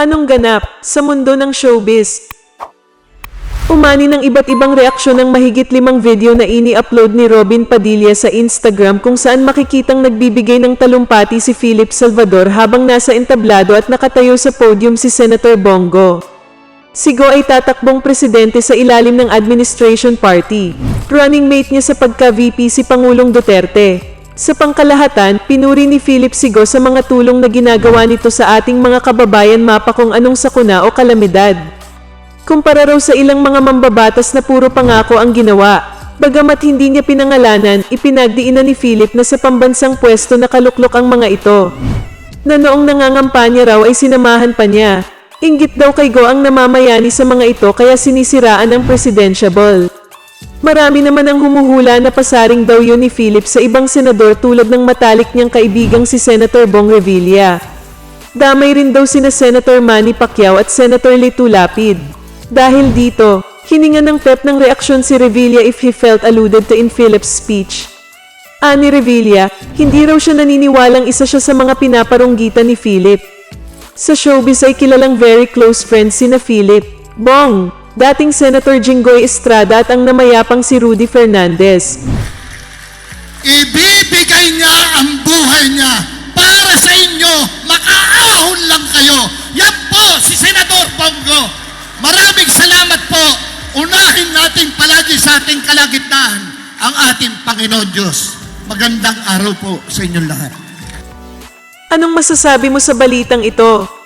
Anong ganap sa mundo ng showbiz? Umani ng iba't ibang reaksyon ng mahigit limang video na ini-upload ni Robin Padilla sa Instagram kung saan makikitang nagbibigay ng talumpati si Philip Salvador habang nasa entablado at nakatayo sa podium si Senator Bongo. Si ay tatakbong presidente sa ilalim ng administration party. Running mate niya sa pagka-VP si Pangulong Duterte. Sa pangkalahatan, pinuri ni Philip Sigo sa mga tulong na ginagawa nito sa ating mga kababayan mapa kung anong sakuna o kalamidad. Kumpara raw sa ilang mga mambabatas na puro pangako ang ginawa. Bagamat hindi niya pinangalanan, ipinagdiinan ni Philip na sa pambansang pwesto nakaluklok ang mga ito. Na noong nangangampanya raw ay sinamahan pa niya. Inggit daw kay Go ang namamayani sa mga ito kaya sinisiraan ang presidentiable. Marami naman ang humuhula na pasaring daw yun ni Philip sa ibang senador tulad ng matalik niyang kaibigang si Senator Bong Revilla. Damay rin daw sina Senator Manny Pacquiao at Senator Lito Lapid. Dahil dito, hininga ng pep ng reaksyon si Revilla if he felt alluded to in Philip's speech. Ani Revilla, hindi raw siya naniniwalang isa siya sa mga pinaparunggitan ni Philip. Sa showbiz ay kilalang very close friends sina Philip, Bong, dating Senator Jinggoy Estrada at ang namayapang si Rudy Fernandez. Ibibigay niya ang buhay niya para sa inyo. Makaahon lang kayo. Yan po si Senador Pongo. Maraming salamat po. Unahin natin palagi sa ating kalagitnaan ang ating Panginoon Diyos. Magandang araw po sa inyong lahat. Anong masasabi mo sa balitang ito?